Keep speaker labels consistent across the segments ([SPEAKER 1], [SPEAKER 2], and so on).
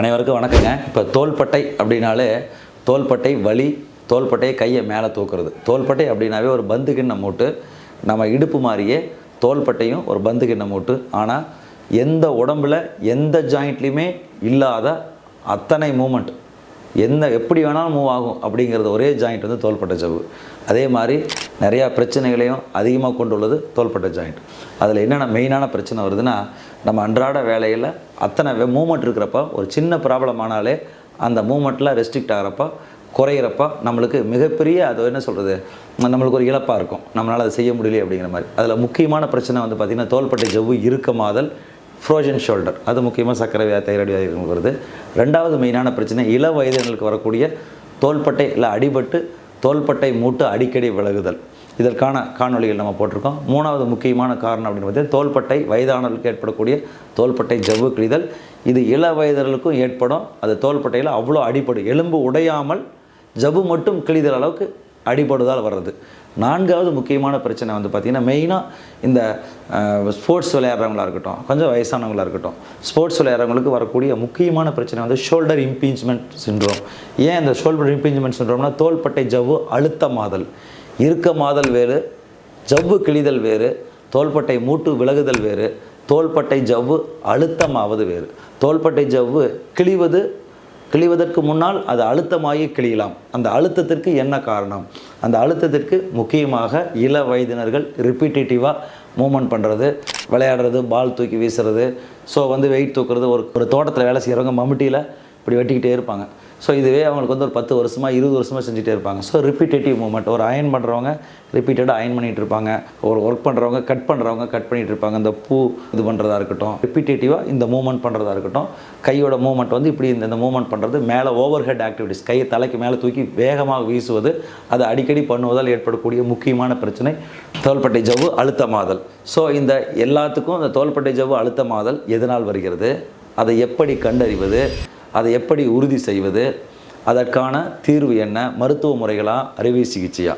[SPEAKER 1] அனைவருக்கும் வணக்கங்க. இப்போ தோள்பட்டை அப்படின்னாலே தோள்பட்டை வலி தோள்பட்டையை கையை மேலே தூக்குறது. தோள்பட்டை அப்படின்னாவே ஒரு பந்து கிண்ணம் மூட்டு. நம்ம இடுப்பு மாதிரியே தோள்பட்டையும் ஒரு பந்து கிண்ணம் மூட்டு. ஆனால் எந்த உடம்புல எந்த ஜாயிண்ட்லேயுமே இல்லாத அத்தனை மூமெண்ட் எந்த எப்படி வேணாலும் மூவ் ஆகும் அப்படிங்கிறது ஒரே ஜாயிண்ட் வந்து தோள்பட்டை ஜவ்வு அதே மாதிரி நிறையா பிரச்சனைகளையும் அதிகமாக கொண்டுள்ளது தோள்பட்டை ஜாயிண்ட். அதில் என்னென்ன மெயினான பிரச்சனை வருதுன்னா நம்ம அன்றாட வேலையில் அத்தனை மூமெண்ட் இருக்கிறப்ப ஒரு சின்ன ப்ராப்ளம் ஆனாலே அந்த மூமெண்ட்டில் ரெஸ்ட்ரிக்ட் ஆகிறப்ப குறையிறப்ப நம்மளுக்கு மிகப்பெரிய அது என்ன சொல்கிறது நம்மளுக்கு ஒரு இழப்பாக இருக்கும். நம்மளால் அதை செய்ய முடியல அப்படிங்கிற மாதிரி. அதில் முக்கியமான பிரச்சனை வந்து பார்த்திங்கன்னா தோள்பட்டை ஜவ்வு இறுக்கமாதல் ஃப்ரோஜன் ஷோல்டர் அது முக்கியமாக சக்கரை வியாதி தைராய்டு வியாதிகளுக்கு வருது. ரெண்டாவது மெயினான பிரச்சனை இள வயதினர்களுக்கு வரக்கூடிய தோள்பட்டை இல்லை அடிபட்டு தோள்பட்டை மூட்டு அடிக்கடி விலகுதல். இதற்கான காணொலிகள் நம்ம போட்டிருக்கோம். மூணாவது முக்கியமான காரணம் அப்படின்னு பார்த்தீங்கன்னா தோள்பட்டை வயதானவர்களுக்கு ஏற்படக்கூடிய தோள்பட்டை ஜவ்வு கிழிதல். இது இள வயதர்களுக்கும் ஏற்படும். அது தோள்பட்டையில் அவ்வளோ அடிப்படும் எலும்பு உடையாமல் ஜவ்வு மட்டும் கிழிதல் அளவுக்கு அடிபடுதால் வர்றது. நான்காவது முக்கியமான பிரச்சனை வந்து பார்த்திங்கன்னா மெயினாக இந்த ஸ்போர்ட்ஸ் விளையாடுறவங்களா இருக்கட்டும் கொஞ்சம் வயசானவங்களாக இருக்கட்டும் ஸ்போர்ட்ஸ் விளையாடுறவங்களுக்கு வரக்கூடிய முக்கியமான பிரச்சனை வந்து ஷோல்டர் இம்பீஞ்ச்மெண்ட் சின்ரோம் ஏன் இந்த ஷோல்டர் இம்பீஞ்ச்மெண்ட் சின்ரோம்னா தோள்பட்டை ஜவ்வு அழுத்தமாதல். இறுக்கமாதல் வேறு ஜவ்வு கிழிதல் வேறு தோள்பட்டை மூட்டு விலகுதல் வேறு தோள்பட்டை ஜவ்வு அழுத்தமாவது வேறு. தோள்பட்டை ஜவ்வு கிழிவது கிழிவதற்கு முன்னால் அது அழுத்தமாகி கிழியலாம். அந்த அழுத்தத்திற்கு என்ன காரணம்? அந்த அழுத்தத்திற்கு முக்கியமாக இள வயதினர்கள் ரிப்பீட்டேட்டிவாக மூமெண்ட் பண்ணுறது விளையாடுறது பால் தூக்கி வீசுறது. ஸோ வந்து வெயிட் தூக்குறது ஒரு ஒரு தோட்டத்தில் வேலை செய்கிறவங்க மம்முட்டியில் இப்படி வெட்டிக்கிட்டே இருப்பாங்க. ஸோ இதுவே அவங்களுக்கு வந்து ஒரு பத்து வருஷமாக இருபது வருஷமாக செஞ்சுட்டே இருப்பாங்க. ஸோ ரிப்பீட்டேட்டிவ் மூமெண்ட் ஒரு அயன் பண்ணுறவங்க ரிப்பீட்டடாக அயன் பண்ணிகிட்டு இருப்பாங்க. ஒரு ஒர்க் பண்ணுறவங்க கட் பண்ணுறவங்க கட் பண்ணிகிட்டு இருப்பாங்க. இந்த பூ இது பண்ணுறதா இருக்கட்டும் ரிப்பீட்டேட்டிவாக இந்த மூமெண்ட் பண்ணுறதா இருக்கட்டும் கையோட மூமெண்ட் வந்து இப்படி இந்த இந்த மூமெண்ட் பண்ணுறது மேலே ஓவர் ஹெட் ஆக்டிவிட்டிஸ் கையை தலைக்கு மேலே தூக்கி வேகமாக வீசுவது அது அடிக்கடி பண்ணுவதால் ஏற்படக்கூடிய முக்கியமான பிரச்சனை தோள்பட்டை ஜவ்வு அழுத்தமாதல். ஸோ இந்த எல்லாத்துக்கும் இந்த தோள்பட்டை ஜவ்வு அழுத்தமாதல் எதனால் வருகிறது? அதை எப்படி கண்டறிவது? அதை எப்படி உறுதி செய்வது? அதற்கான தீர்வு என்ன? மருத்துவ முறைகளாக அறுவை சிகிச்சையா?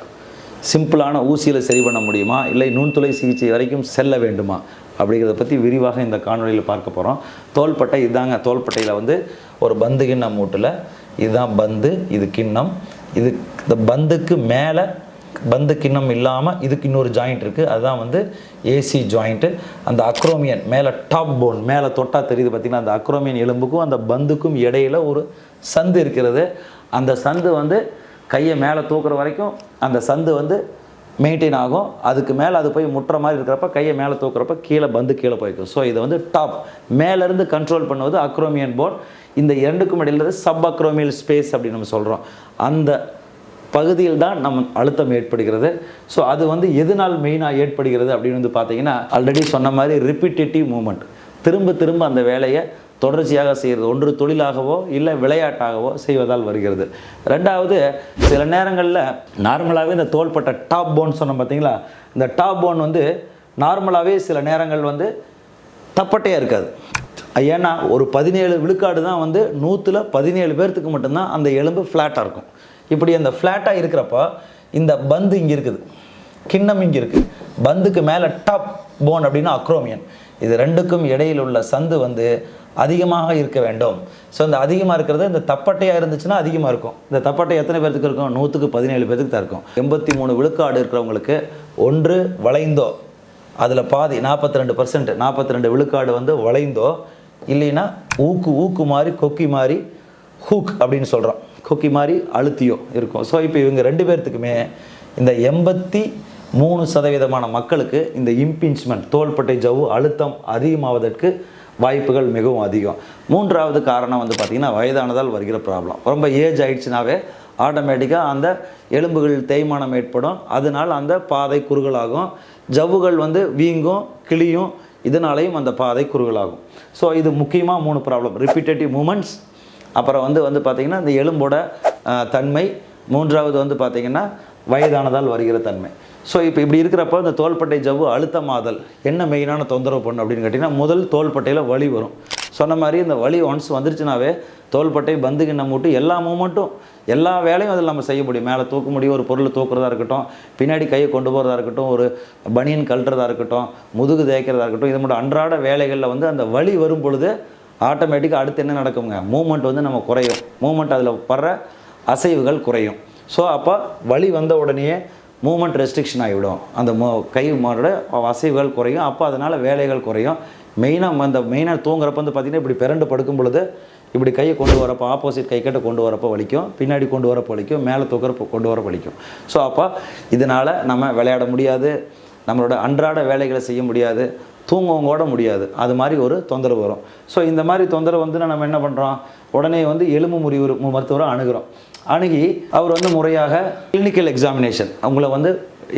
[SPEAKER 1] சிம்பிளான ஊசியில் சரி பண்ண முடியுமா? இல்லை நுண்துளை சிகிச்சை வரைக்கும் செல்ல வேண்டுமா? அப்படிங்கிறத பற்றி விரிவாக இந்த காணொளியில் பார்க்க போகிறோம் தோள்பட்டை இதாங்க தோள்பட்டையில் வந்து ஒரு பந்து கிண்ணம் மூட்டில். இதுதான் பந்து இது கிண்ணம். இது இந்த பந்துக்கு மேலே பந்து கிண்ணம் இல்லாமல் இதுக்கு இன்னொரு ஜாயிண்ட் இருக்குது அதுதான் வந்து ஏசி ஜாயிண்ட்டு அந்த அக்ரோமியன் மேலே டாப் போன் மேலே தொட்டால் தெரியுது பார்த்திங்கன்னா அந்த அக்ரோமியன் எலும்புக்கும் அந்த பந்துக்கும் இடையில ஒரு சந்து இருக்கிறது. அந்த சந்து வந்து கையை மேலே தூக்குற வரைக்கும் அந்த சந்து வந்து மெயின்டைன் ஆகும். அதுக்கு மேலே அது போய் முட்டுற மாதிரி இருக்கிறப்ப கையை மேலே தூக்குறப்ப கீழே பந்து கீழே போய்க்கும். ஸோ இதை வந்து டாப் மேலேருந்து கண்ட்ரோல் பண்ணுவது அக்ரோமியன் போன் இந்த இரண்டுக்கும் இடையில சப் அக்ரோமியல் ஸ்பேஸ் அப்படின்னு நம்ம சொல்கிறோம் அந்த பகுதியில் தான் நம்ம அழுத்தம் ஏற்படுகிறது. ஸோ அது வந்து எதனால் மெயினாக ஏற்படுகிறது அப்படின்னு வந்து பார்த்தீங்கன்னா ஆல்ரெடி சொன்ன மாதிரி ரிப்பீட்டேட்டிவ் மூமெண்ட் திரும்ப திரும்ப அந்த வேலையை தொடர்ச்சியாக செய்கிறது. ஒன்று தொழிலாகவோ இல்லை விளையாட்டாகவோ செய்வதால் வருகிறது. ரெண்டாவது சில நேரங்களில் நார்மலாகவே இந்த தோள்பட்ட டாப் போன் சொன்னோம் பார்த்தீங்களா? இந்த டாப் போன் வந்து நார்மலாகவே சில நேரங்கள் வந்து தப்பட்டையாக இருக்காது. ஏன்னா ஒரு பதினேழு விழுக்காடு தான் வந்து நூற்றில் பதினேழு பேர்த்துக்கு மட்டும்தான் அந்த எலும்பு ஃப்ளாட்டாக இருக்கும். இப்படி அந்த ஃப்ளாட்டாக இருக்கிறப்ப இந்த பந்து இங்கே இருக்குது. கிண்ணம் இங்கே இருக்குது பந்துக்கு மேலே டாப் போன் அப்படின்னா அக்ரோமியன் இது ரெண்டுக்கும் இடையில் உள்ள சந்து வந்து அதிகமாக இருக்க வேண்டும். ஸோ இந்த அதிகமாக இருக்கிறது இந்த தப்பட்டையாக இருந்துச்சுன்னா அதிகமாக இருக்கும். இந்த தப்பட்டை எத்தனை பேர்த்துக்கு இருக்கும்? நூற்றுக்கு பதினேழு பேர்த்துக்கு தான் இருக்கும். எண்பத்தி மூணு விழுக்காடு இருக்கிறவங்களுக்கு ஒன்று வளைந்தோ அதில் பாதி நாற்பத்தி ரெண்டு பர்சன்ட் நாற்பத்தி ரெண்டு விழுக்காடு வந்து வளைந்தோ இல்லைன்னா ஊக்கு ஊக்கு மாதிரி கொக்கி மாதிரி ஹூக் அப்படின்னு சொல்கிறோம் கொக்கி மாதிரி அழுத்தியோ இருக்கும். ஸோ இப்போ இவங்க ரெண்டு பேர்த்துக்குமே இந்த எண்பத்தி மூணு சதவீதமான மக்களுக்கு இந்த இம்பிஞ்ச்மெண்ட் தோள்பட்டை ஜவ்வு அழுத்தம் அதிகமாவதற்கு வாய்ப்புகள் மிகவும் அதிகம். மூன்றாவது காரணம் வந்து பார்த்திங்கன்னா வயதானதால் வருகிற ப்ராப்ளம் ரொம்ப ஏஜ் ஆயிடுச்சுனாவே ஆட்டோமேட்டிக்காக அந்த எலும்புகள் தேய்மானம் ஏற்படும். அதனால் அந்த பாதை குறுகலாகும். ஜவ்வுகள் வந்து வீங்கும் கிளியும் இதனாலையும் அந்த பாதை குறுகலாகும். ஸோ இது முக்கியமாக மூணு ப்ராப்ளம் ரிப்பீட்டேட்டிவ் மூமெண்ட்ஸ் அப்புறம் வந்து வந்து பார்த்திங்கன்னா இந்த எலும்போட தன்மை. மூன்றாவது வந்து பார்த்திங்கன்னா வயதானதால் வருகிற தன்மை. ஸோ இப்போ இப்படி இருக்கிறப்போ இந்த தோள்பட்டை ஜவ்வு அழுத்தமாதல் என்ன மெயினான தொந்தரவு பண்ணும் அப்படின்னு கேட்டிங்கன்னா முதல் தோள்பட்டையில் வலி வரும். சொன்ன மாதிரி இந்த வலி ஒன்ஸ் வந்துருச்சுனாவே தோள்பட்டை பந்து கிண்ணம் மூட்டு எல்லா மூமெண்ட்டும் எல்லா வேலையும் அதில் நம்ம செய்ய முடியும். மேலே தூக்க முடியும் ஒரு பொருளை தூக்குறதா இருக்கட்டும் பின்னாடி கையை கொண்டு போகிறதா இருக்கட்டும் ஒரு பனியன் கழட்டுறதா இருக்கட்டும் முதுகு தேய்க்கிறதா இருக்கட்டும் இது மட்டும் அன்றாட வேலைகளில் வந்து அந்த வலி வரும் பொழுது ஆட்டோமேட்டிக்காக அடுத்து என்ன நடக்குங்க மூமெண்ட் வந்து நம்ம குறையும். மூமெண்ட் அதில் படுற அசைவுகள் குறையும். ஸோ அப்போ வலி வந்த உடனேயே மூமெண்ட் ரெஸ்ட்ரிக்ஷன் ஆகிவிடும் அந்த மோ கை மாரோட அசைவுகள் குறையும். அப்போ அதனால் வேலைகள் குறையும். மெயினாக அந்த மெயினாக தூங்குறப்ப வந்து பார்த்திங்கன்னா இப்படி பிறண்டு படுக்கும் பொழுது இப்படி கையை கொண்டு வரப்போ ஆப்போசிட் கை கட்ட கொண்டு வரப்போ வலிக்கும். பின்னாடி கொண்டு வரப்போ வலிக்கும். மேலே தூக்கிறப்போ கொண்டு வர வலிக்கும். ஸோ அப்போ இதனால் நம்ம விளையாட முடியாது. நம்மளோட அன்றாட வேலைகளை செய்ய முடியாது. தூங்கவும் கூட முடியாது. அது மாதிரி ஒரு தொந்தரவு வரும். ஸோ இந்த மாதிரி தொந்தரவு வந்து நம்ம என்ன பண்ணுறோம் உடனே வந்து எலும்பு முறிவு மருத்துவரை அணுகிறோம். அணுகி அவர் வந்து முறையாக கிளினிக்கல் எக்ஸாமினேஷன் அவங்கள வந்து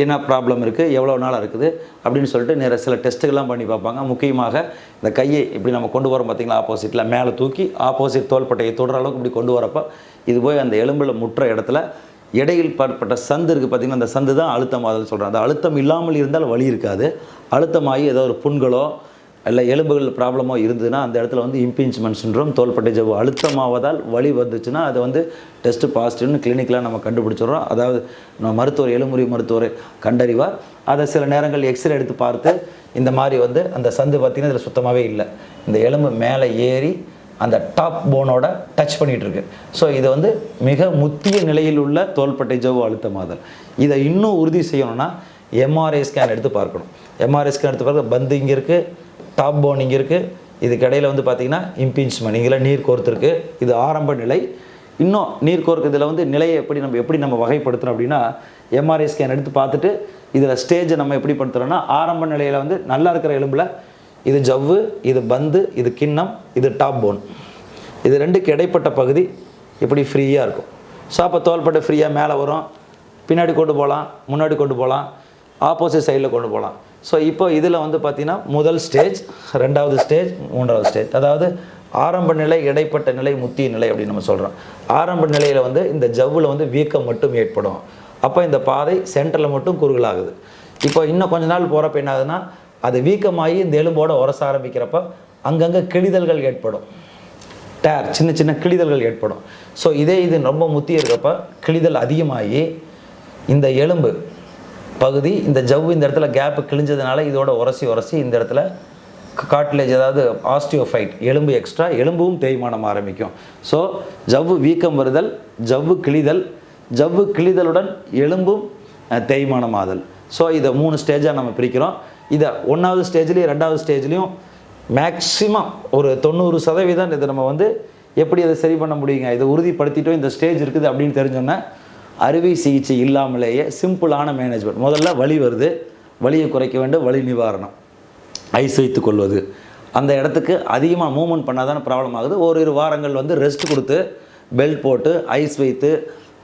[SPEAKER 1] என்ன ப்ராப்ளம் இருக்குது எவ்வளோ நாளாக இருக்குது அப்படின்னு சொல்லிட்டு நிறைய சில டெஸ்ட்டுகள்லாம் பண்ணி பார்ப்பாங்க. முக்கியமாக இந்த கையை இப்படி நம்ம கொண்டு வரோம் பார்த்திங்களா ஆப்போசிட்டில் மேலே தூக்கி ஆப்போசிட் தோள்பட்டையை தொடுற அளவுக்கு இப்படி கொண்டு வரப்போ இது போய் அந்த எலும்பில் முற்ற இடத்துல இடையில் பற்பட்ட சந்து இருக்குது பார்த்திங்கன்னா அந்த சந்து தான் அழுத்தமாதல் சொல்கிறேன் அந்த அழுத்தம் இல்லாமல் இருந்தால் வலி இருக்காது. அழுத்தமாகி ஏதோ ஒரு புண்களோ இல்லை எலும்புகள் ப்ராப்ளமோ இருந்ததுன்னா அந்த இடத்துல வந்து இம்பிஞ்ச்மெண்ட் சின்ரோம் தோள்பட்டை ஜவ்வு அழுத்தமாவதால் வலி வந்துச்சுன்னா அதை வந்து டெஸ்ட்டு பாசிட்டிவ்னு கிளினிக்கில் நம்ம கண்டுபிடிச்சிடுறோம். அதாவது நம்ம மருத்துவர் எலும்புரி மருத்துவர் கண்டறிவார். அதை சில நேரங்கள் எக்ஸ்ரே எடுத்து பார்த்து இந்த மாதிரி வந்து அந்த சந்து பார்த்திங்கன்னா இதில் சுத்தமாகவே இல்லை. இந்த எலும்பு மேலே ஏறி அந்த டாப் போனோட டச் பண்ணிகிட்டு இருக்கு ஸோ இது வந்து மிக முத்திய நிலையில் உள்ள தோள்பட்டை ஜவ்வு அழுத்தமாதல் இதை இன்னும் உறுதி செய்யணும்னா எம்ஆர்ஐ ஸ்கேன் எடுத்து பார்க்கணும். எம்ஆர்ஐ ஸ்கேன் எடுத்து பார்க்க பந்து இங்கே இருக்குது டாப் போன் இங்கே இருக்குது இதுக்கடையில் வந்து பார்த்தீங்கன்னா இம்பிஞ்ச்மெண்ட் இங்கே நீர் கோர்த்துருக்கு. இது ஆரம்ப நிலை. இன்னும் நீர் கோர்க்கிறதுல வந்து நிலையை எப்படி நம்ம எப்படி நம்ம வகைப்படுத்துகிறோம் அப்படின்னா எம்ஆர்ஐ ஸ்கேன் எடுத்து பார்த்துட்டு இதில் ஸ்டேஜை நம்ம எப்படி படுத்துகிறோம்னா ஆரம்ப நிலையில் வந்து நல்லா இருக்கிற எலும்பில் இது ஜவ்வு இது பந்து இது கிண்ணம் இது டாப் போன் இது ரெண்டுக்கு இடைப்பட்ட பகுதி இப்படி ஃப்ரீயாக இருக்கும். ஸோ அப்போ தோள்பட்டை ஃப்ரீயாக மேலே வரும். பின்னாடி கொண்டு போகலாம் முன்னாடி கொண்டு போகலாம் ஆப்போசிட் சைடில் கொண்டு போகலாம். ஸோ இப்போ இதில் வந்து பார்த்திங்கன்னா முதல் ஸ்டேஜ் ரெண்டாவது ஸ்டேஜ் மூன்றாவது ஸ்டேஜ் அதாவது ஆரம்ப நிலை இடைப்பட்ட நிலை முத்திய நிலை அப்படின்னு நம்ம சொல்கிறோம் ஆரம்ப நிலையில் வந்து இந்த ஜவ்வில் வந்து வீக்கம் மட்டும் ஏற்படும். அப்போ இந்த பாதை சென்டரில் மட்டும் குறுகலாகுது. இப்போ இன்னும் கொஞ்ச நாள் போகிறப்ப என்ன ஆகுதுன்னா அது வீக்கமாகி இந்த எலும்போடு உரச ஆரம்பிக்கிறப்ப அங்கங்கே கிழிதல்கள் ஏற்படும். டேர் சின்ன சின்ன கிழிதல்கள் ஏற்படும். ஸோ இதே இது ரொம்ப முத்தி இருக்கப்ப கிழிதல் அதிகமாகி இந்த எலும்பு பகுதி இந்த ஜவ்வு இந்த இடத்துல கேப்பு கிழிஞ்சதுனால இதோட உரசி உரசி இந்த இடத்துல காட்லேஜ் அதாவது ஆஸ்டியோஃபைட் எலும்பு எக்ஸ்ட்ரா எலும்பும் தேய்மானம் ஆரம்பிக்கும். ஸோ ஜவ்வு வீக்கம் வருதல் ஜவ்வு கிழிதல் ஜவ்வு கிழிதலுடன் எலும்பும் தேய்மானமாதல். ஸோ இதை மூணு ஸ்டேஜாக நம்ம பிரிக்கிறோம். இதை ஒன்றாவது ஸ்டேஜ்லேயும் ரெண்டாவது ஸ்டேஜ்லேயும் மேக்ஸிமம் ஒரு தொண்ணூறு சதவீதம் இதை நம்ம வந்து எப்படி அதை சரி பண்ண முடியுங்க? இதை உறுதிப்படுத்திட்டோம் இந்த ஸ்டேஜ் இருக்குது அப்படின்னு தெரிஞ்சோன்னே அறுவை சிகிச்சை இல்லாமலேயே சிம்பிளான மேனேஜ்மெண்ட் முதல்ல வலி வருது வலியை குறைக்க வேண்டும் வலி நிவாரணம். ஐஸ் வைத்து கொள்வது. அந்த இடத்துக்கு அதிகமாக மூவ்மெண்ட் பண்ணால் தானே ப்ராப்ளம் ஆகுது. ஓரிரு வாரங்கள் வந்து ரெஸ்ட் கொடுத்து பெல்ட் போட்டு ஐஸ் வைத்து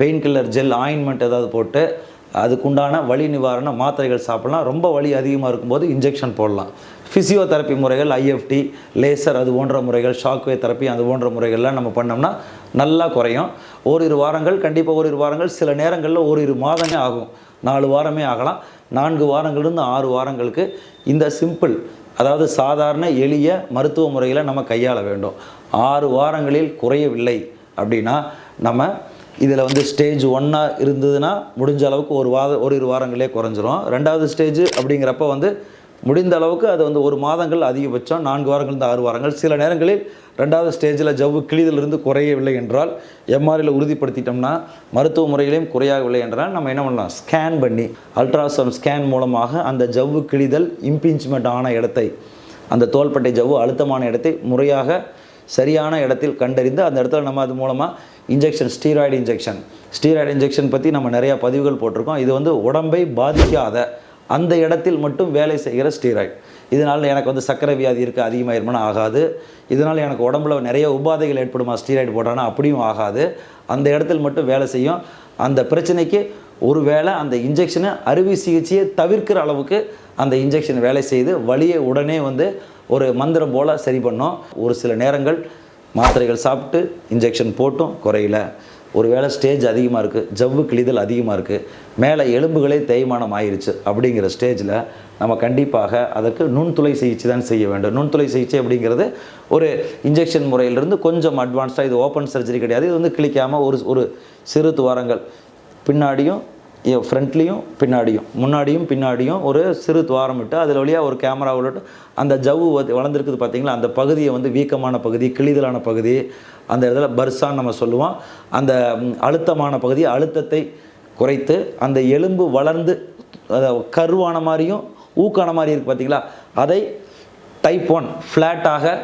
[SPEAKER 1] பெயின் கில்லர் ஜெல் ஆயின்மெண்ட் ஏதாவது போட்டு அதுக்குண்டான வலி நிவாரண மாத்திரைகள் சாப்பிட்லாம். ரொம்ப வலி அதிகமாக இருக்கும்போது இன்ஜெக்ஷன் போடலாம். ஃபிசியோதெரப்பி முறைகள் ஐஎஃப்டி லேசர் அது போன்ற முறைகள் ஷாக்வே தெரப்பி அது போன்ற முறைகள்லாம் நம்ம பண்ணோம்னா நல்லா குறையும். ஓரிரு வாரங்கள் கண்டிப்பாக ஓரிரு வாரங்கள் சில நேரங்களில் ஓரிரு மாதமே ஆகும். நாலு வாரமே ஆகலாம். நான்கு வாரங்கள்லேருந்து ஆறு வாரங்களுக்கு இந்த சிம்பிள் அதாவது சாதாரண எளிய மருத்துவ முறைகளை நம்ம கையாள வேண்டும். ஆறு வாரங்களில் குறையவில்லை அப்படின்னா நம்ம இதில் வந்து ஸ்டேஜ் ஒன்னாக இருந்ததுன்னா முடிஞ்ச அளவுக்கு ஒரு வார ஒரு இரு வாரங்களே குறைஞ்சிரும். ரெண்டாவது ஸ்டேஜ் அப்படிங்கிறப்ப வந்து முடிந்த அளவுக்கு அது வந்து ஒரு மாதங்கள் அதிகபட்சம் நான்கு வாரங்கள்ந்து ஆறு வாரங்கள். சில நேரங்களில் ரெண்டாவது ஸ்டேஜில் ஜவ்வு கிழிதலிருந்து குறையவில்லை என்றால் எம்ஆர்ஐயில் உறுதிப்படுத்திட்டோம்னா மருத்துவ முறையிலையும் குறையவில்லை என்றால் நம்ம என்ன பண்ணலாம்? ஸ்கேன் பண்ணி அல்ட்ராசவுண்ட் ஸ்கேன் மூலமாக அந்த ஜவ்வு கிழிதல் இம்பிஞ்ச்மெண்ட் ஆன இடத்தை அந்த தோள்பட்டை ஜவ்வு அழுத்தமான இடத்தை முறையாக சரியான இடத்தில் கண்டறிந்து அந்த இடத்துல நம்ம அது மூலமாக injection steroid injection steroid injection பற்றி நம்ம நிறையா பதிவுகள் போட்டிருக்கோம். இது வந்து உடம்பை பாதிக்காத அந்த இடத்தில் மட்டும் வேலை செய்கிற ஸ்டீராய்டு இதனால் எனக்கு வந்து சக்கரை வியாதி இருக்குது அதிகமாயிருமானா ஆகாது. இதனால் எனக்கு உடம்புல நிறைய உபாதைகள் ஏற்படுமா? ஸ்டீராய்டு போட்டானா அப்படியும் ஆகாது. அந்த இடத்தில் மட்டும் வேலை செய்யும். அந்த பிரச்சனைக்கு ஒருவேளை அந்த இன்ஜெக்ஷனை அறுவை சிகிச்சையை தவிர்க்கிற அளவுக்கு அந்த இன்ஜெக்ஷன் வேலை செய்து வழியை உடனே வந்து ஒரு மந்திரம் போல் சரி பண்ணோம். ஒரு சில நேரங்கள் மாத்திரைகள் சாப்பிட்டு இன்ஜெக்ஷன் போட்டும் குறையல. ஒருவேளை ஸ்டேஜ் அதிகமாக இருக்குது ஜவ்வு கிழிதல் அதிகமாக இருக்குது மேலே எலும்புகளே தேய்மானம் ஆயிடுச்சு அப்படிங்கிற ஸ்டேஜில் நம்ம கண்டிப்பாக அதற்கு நுண்துளை சிகிச்சை தான் செய்ய வேண்டும். நுண்துளை சிகிச்சை அப்படிங்கிறது ஒரு இன்ஜெக்ஷன் முறையிலிருந்து கொஞ்சம் அட்வான்ஸ்டாக இது ஓப்பன் சர்ஜரி கிடையாது. இது வந்து கிழிக்காமல் ஒரு ஒரு சிறு துவாரங்கள். பின்னாடியும் ஃப்ரண்ட்லேயும் பின்னாடியும். முன்னாடியும் பின்னாடியும் ஒரு சிறு துவாரம் விட்டு அதில் வழியாக ஒரு கேமரா விட்டு அந்த ஜவ்வு வளர்ந்துருக்குது பார்த்தீங்களா அந்த பகுதியை வந்து வீக்கமான பகுதி கிழிதலான பகுதி அந்த இடத்துல பர்சான்னு நம்ம சொல்லுவோம். அந்த அழுத்தமான பகுதி அழுத்தத்தை குறைத்து அந்த எலும்பு வளர்ந்து அதாவது கருவான மாதிரியும் ஊக்கான மாதிரி இருக்குது பார்த்தீங்களா அதை டைப் ஒன் ஃப்ளாட்டாக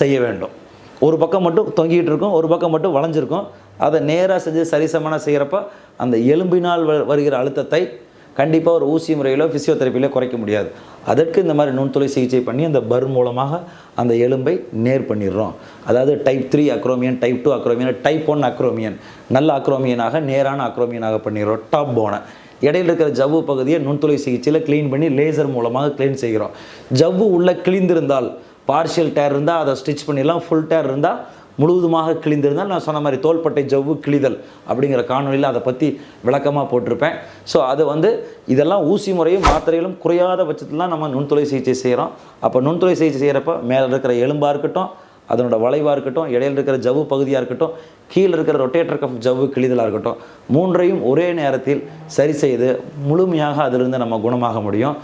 [SPEAKER 1] செய்ய வேண்டும். ஒரு பக்கம் மட்டும் தொங்கிட்டு இருக்கும் ஒரு பக்கம் மட்டும் வளைஞ்சிருக்கும். அதை நேராக செஞ்சு சரிசமனாக செய்கிறப்ப அந்த எலும்பினால் வ- வருகிற அழுத்தத்தை கண்டிப்பாக ஒரு ஊசி முறையிலோ ஃபிசியோதெரப்பியிலோ குறைக்க முடியாது. அதற்கு இந்த மாதிரி நுண்துளை சிகிச்சை பண்ணி அந்த பர் மூலமாக அந்த எலும்பை நேர் பண்ணிடுறோம். அதாவது type three acromion type two acromion type one acromion நல்ல அக்ரோமியனாக நேரான அக்ரோமியனாக பண்ணிடுறோம். டாப் போனை இடையில இருக்கிற ஜவ்வு பகுதியை நுண்துளை சிகிச்சையில் க்ளீன் பண்ணி லேசர் மூலமாக க்ளீன் செய்கிறோம். ஜவ்வு உள்ளே கிழிந்திருந்தால் பார்ஷியல் டேர் இருந்தால் அதை ஸ்டிச் பண்ணிடலாம். ஃபுல் டயர் இருந்தால் முழுவதுமாக கிழிந்திருந்தால் நான் சொன்ன மாதிரி தோள்பட்டை ஜவ்வு கிழிதல் அப்படிங்கிற காணொலியில் அதை பற்றி விளக்கமாக போட்டிருப்பேன். ஸோ அது வந்து இதெல்லாம் ஊசி முறையும் மாத்திரைகளும் குறையாத பட்சத்தில் தான் நம்ம நுண்துளை சிகிச்சை செய்கிறோம் அப்போ நுண்துளை சிகிச்சை செய்கிறப்ப மேலே இருக்கிற எலும்பாக இருக்கட்டும் அதனோட வளைவாக இருக்கட்டும் இடையில் இருக்கிற ஜவ்வு பகுதியாக இருக்கட்டும் கீழே இருக்கிற ரொட்டேட்டர் கஃப் ஜவ்வு கிழிதலாக இருக்கட்டும் மூன்றையும் ஒரே நேரத்தில் சரி செய்து முழுமையாக அதிலிருந்து நம்ம குணமாக முடியும்.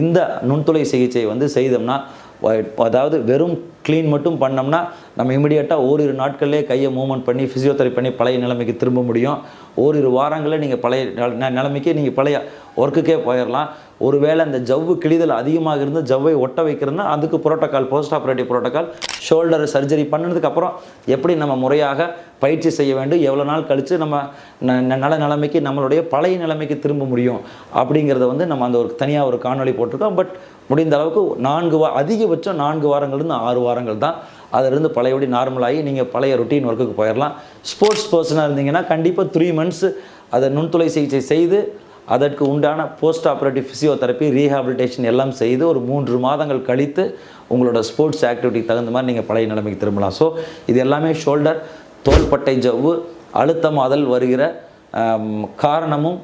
[SPEAKER 1] இந்த நுண்துளை சிகிச்சை வந்து செய்தோம்னா அதாவது வெறும் க்ளீன் மட்டும் பண்ணோம்னா நம்ம இமிடியேட்டாக ஓரிரு நாட்கள்லேயே கையை மூவ்மெண்ட் பண்ணி ஃபிசியோதெரப்பி பண்ணி பழைய நிலைமைக்கு திரும்ப முடியும். ஓரிரு வாரங்களில் நீங்கள் பழைய நெல- நிலைமைக்கு நீங்கள் பழைய ஒர்க்குக்கே போயிடலாம் ஒருவேளை அந்த ஜவ்வு கிழிதல் அதிகமாக இருந்து ஜவ்வை ஒட்ட வைக்கிறதுனா அதுக்கு protocol post operative protocol shoulder surgery பண்ணதுக்கப்புறம் எப்படி நம்ம முறையாக பயிற்சி செய்ய வேண்டும் எவ்வளோ நாள் கழித்து நம்ம ந- ந- நிலைமைக்கு நம்மளுடைய பழைய நிலைமைக்கு திரும்ப முடியும் அப்படிங்கிறத வந்து நம்ம அந்த ஒரு தனியாக ஒரு காணொளி போட்டிருக்கோம். பட் முடிந்த அளவுக்கு நான்கு வா அதிகபட்சம் நான்கு வாரங்கள்லேருந்து ஆறு வாரங்கள் தான் அதிலிருந்து பழையபடி நார்மலாகி நீங்கள் பழைய ரொட்டீன் ஒர்க்குக்கு போயிடலாம் ஸ்போர்ட்ஸ் பர்சனாக இருந்தீங்கன்னா கண்டிப்பாக த்ரீ மந்த்ஸ் அதை நுண்துளை சிகிச்சை செய்து அதற்கு உண்டான போஸ்ட் ஆப்ரேட்டிவ் ஃபிசியோதெரப்பி ரீஹாபிலிட்டேஷன் எல்லாம் செய்து ஒரு மூன்று மாதங்கள் கழித்து உங்களோட ஸ்போர்ட்ஸ் ஆக்டிவிட்டிக்கு தகுந்த மாதிரி நீங்கள் பழைய நிலைமைக்கு திரும்பலாம். ஸோ இது எல்லாமே ஷோல்டர் தோள்பட்டை ஜவ்வு அழுத்தம் அதில் வருகிற காரணமும்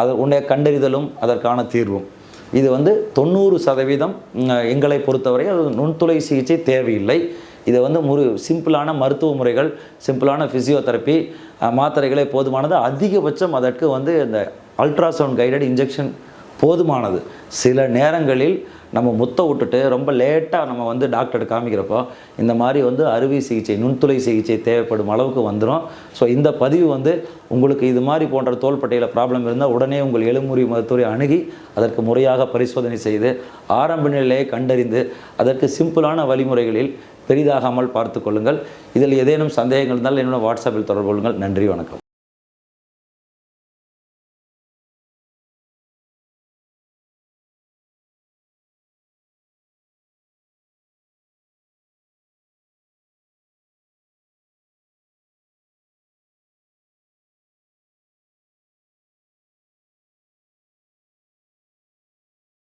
[SPEAKER 1] அது உடைய கண்டறிதலும் அதற்கான தீர்வும். இது வந்து தொண்ணூறு சதவீதம் எங்களை பொறுத்தவரை அது நுண்துளை சிகிச்சை தேவையில்லை. இதை வந்து ஒரு சிம்பிளான மருத்துவ முறைகள் சிம்பிளான ஃபிசியோதெரப்பி மாத்திரைகளே போதுமானது. அதிகபட்சம் அதற்கு வந்து இந்த அல்ட்ராசவுண்ட் கைடட் இன்ஜெக்ஷன் போதுமானது. சில நேரங்களில் நம்ம முத்த விட்டுட்டு ரொம்ப லேட்டாக நம்ம வந்து டாக்டர் காமிக்கிறப்போ இந்த மாதிரி வந்து அறுவை சிகிச்சை நுண்துளை சிகிச்சை தேவைப்படும் அளவுக்கு வந்துடும் ஸோ இந்த பதிவு வந்து உங்களுக்கு இது மாதிரி போன்ற தோள்பட்டையில் ப்ராப்ளம் இருந்தால் உடனே உங்கள் எலும்புரி மருத்துவரை அணுகி அதற்கு முறையாக பரிசோதனை செய்து ஆரம்ப நிலையை கண்டறிந்து அதற்கு சிம்பிளான வழிமுறைகளில் பெரிதாகாமல் பார்த்து கொள்ளுங்கள். இதில் ஏதேனும் சந்தேகங்கள் இருந்தால் என்னோட வாட்ஸ்அப்பில் தொடர்பு கொள்ளுங்கள். நன்றி வணக்கம்.